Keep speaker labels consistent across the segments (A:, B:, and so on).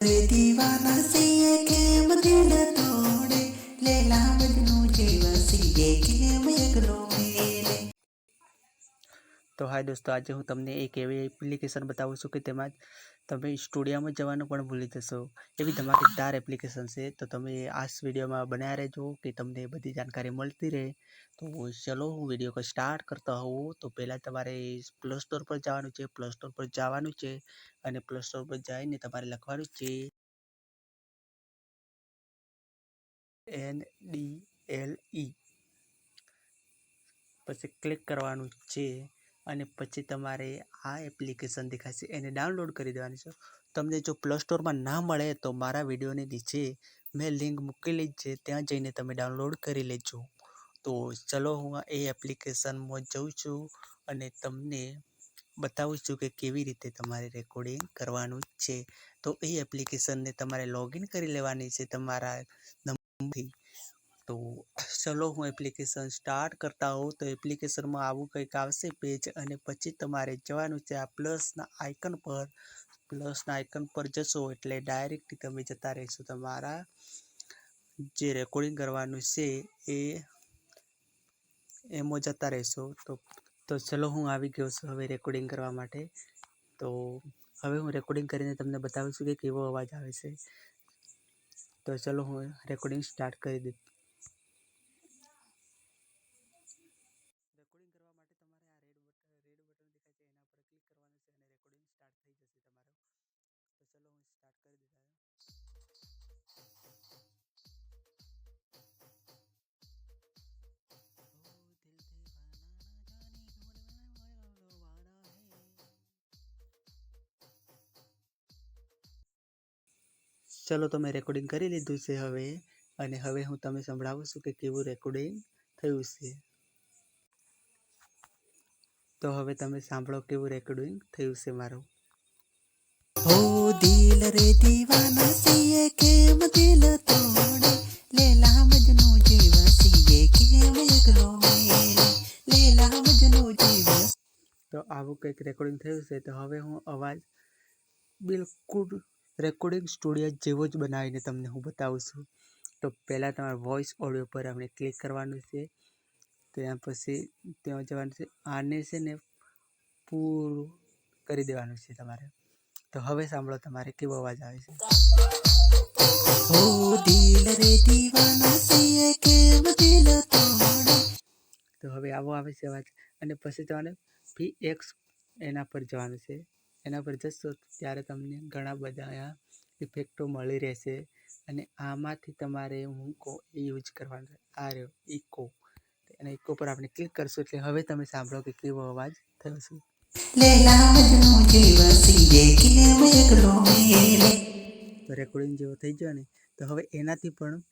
A: રે દીવાના સિયે
B: તો હાય દોસ્તો, આજે હું તમને એક એવી એપ્લિકેશન બતાવું છું કે તેમાં તમે સ્ટુડિયોમાં જવાનું પણ ભૂલી જશો. એવી ધમાકેદાર એપ્લિકેશન છે, તો તમે આ વિડીયોમાં બનાવ્યા રહેજો કે તમને બધી જાણકારી મળતી રહે. તો ચલો, હું વીડિયો સ્ટાર્ટ કરતા હોઉં. તો પહેલાં તમારે પ્લે સ્ટોર પર જવાનું છે પ્લે સ્ટોર પર જવાનું છે અને પ્લે સ્ટોર પર જઈને તમારે લખવાનું છે એન ડી એલ ઈ પછી ક્લિક કરવાનું છે. અને પછી તમારે આ એપ્લિકેશન દેખાશે એને ડાઉનલોડ કરી દેવાની છે. તમને જો પ્લે સ્ટોરમાં ના મળે તો મારા વિડીયોની નીચે મેં લિંક મૂકેલી જ છે, ત્યાં જઈને તમે ડાઉનલોડ કરી લેજો. તો ચલો હું એ એપ્લિકેશનમાં જઉં છું અને તમને બતાવું છું કે કેવી રીતે તમારે રેકોર્ડિંગ કરવાનું છે. તો એ એપ્લિકેશનને તમારે લોગિન કરી લેવાની છે, તમારા નંબરથી. તો ચલો હું એપ્લિકેશન સ્ટાર્ટ કરતા હોઉં, તો એપ્લિકેશનમાં આવું કંઈક આવશે, પેજ અને પછી તમારે જવાનું છે આ પ્લસના આઇકન પર. પ્લસના આઇકન પર જશો એટલે ડાયરેક્ટ તમે જતા રહેશો. તમારા જે રેકોર્ડિંગ કરવાનું છે એ એમાં જતા રહેશો. તો તો ચલો હું આવી ગયો છું હવે રેકોર્ડિંગ કરવા માટે. તો હવે હું રેકોર્ડિંગ કરીને તમને બતાવું છું કે કેવો અવાજ આવે છે. તો ચલો હું રેકોર્ડિંગ સ્ટાર્ટ કરી દઉં રેકોર્ડિંગ કરવા માટે તમારે આ રેડ બટન રેડ બટન દેખાય છે એના પર ક્લિક કરવાનું છે અને રેકોર્ડિંગ સ્ટાર્ટ થઈ જશે તમારું. તો ચલો હું સ્ટાર્ટ કરી દીધા ચલો તો મેં રેકોર્ડિંગ કરી લીધું છે હવે. અને હવે હું તમે સંભળાવું છું કે કેવું રેકોર્ડિંગ થયું છે. તો હવે તમે સાંભળો કેવું રેકોર્ડિંગ થયું છે મારું.
A: ઓ દિલ રે દીવાના સીએ કેમ દિલ તોડે? લેલા મજનુ જેવા સીએ કેમ એકલો લેલા મજનુ જેવા
B: તો આવું કંઈક રેકોર્ડિંગ થયું છે તો હવે હું અવાજ બિલકુલ રેકોર્ડિંગ સ્ટુડિયો જેવો જ બનાવીને તમને હું બતાવું છું. તો પહેલાં તમારા વોઇસ ઓડિયો પર આપણે ક્લિક કરવાનું છે. ત્યાં પછી ત્યાં જવાનું છે. આને છે ને પૂરું કરી દેવાનું છે તમારે. તો હવે સાંભળો તમારે કેવો અવાજ આવે છે. તો હવે આવો આવે છે અવાજ. અને પછી તમારે પી એક્સ એના પર જવાનું છે. એના પર જશો ત્યારે તમને ઘણા બધા ઇફેક્ટો મળી રહેશે. અને આમાંથી તમારે હું કહું એ યુઝ કરવાનો છે. આ રહ્યો ઇકો. અને એક ઉપર આપણે ક્લિક કરશું એટલે હવે તમે સાંભળો કે કેવો અવાજ થયો છે. તો રેકોર્ડિંગ જેવો થઈ ગયો ને તો હવે એનાથી પણ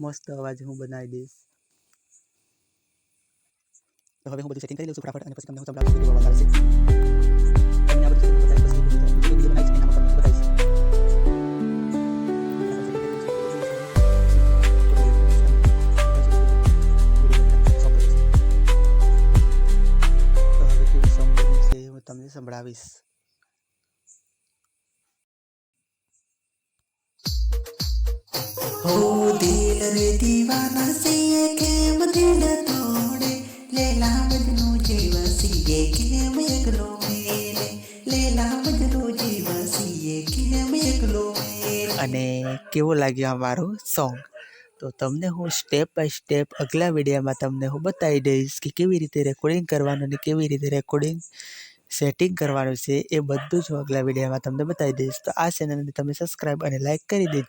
B: મસ્ત અવાજ હું બનાવી દઈશ. તો હવે હું બધું સેટિંગ કરી લઉં છું ફટાફટ અને પછી તમને હું સંભળાવું છું અવાજ આવે છે. સંભળાવીશ
A: ઓ દિલ રે દીવાના સીએ કેમ દિલ તોડે લેલા મજનુ જેવા સીએ કેમ એકલો મેલે લેલા મજનુ જેવા સીએ કેમ એકલો મેલે
B: અને કેવો લાગ્યો અમારું સોંગ તો તમને હું સ્ટેપ બાય સ્ટેપ અગલા વિડીયોમાં તમને હું બતાવી દઈશ કે કેવી રીતે રેકોર્ડિંગ કરવાનું અને કેવી રીતે રેકોર્ડિંગ સેટિંગ કરવાનું છે એ બધું જ હું આગલા વિડીયોમાં તમને બતાવી દઈશ. તો આ ચેનલને તમે સબસ્ક્રાઈબ અને લાઈક કરી દેજો.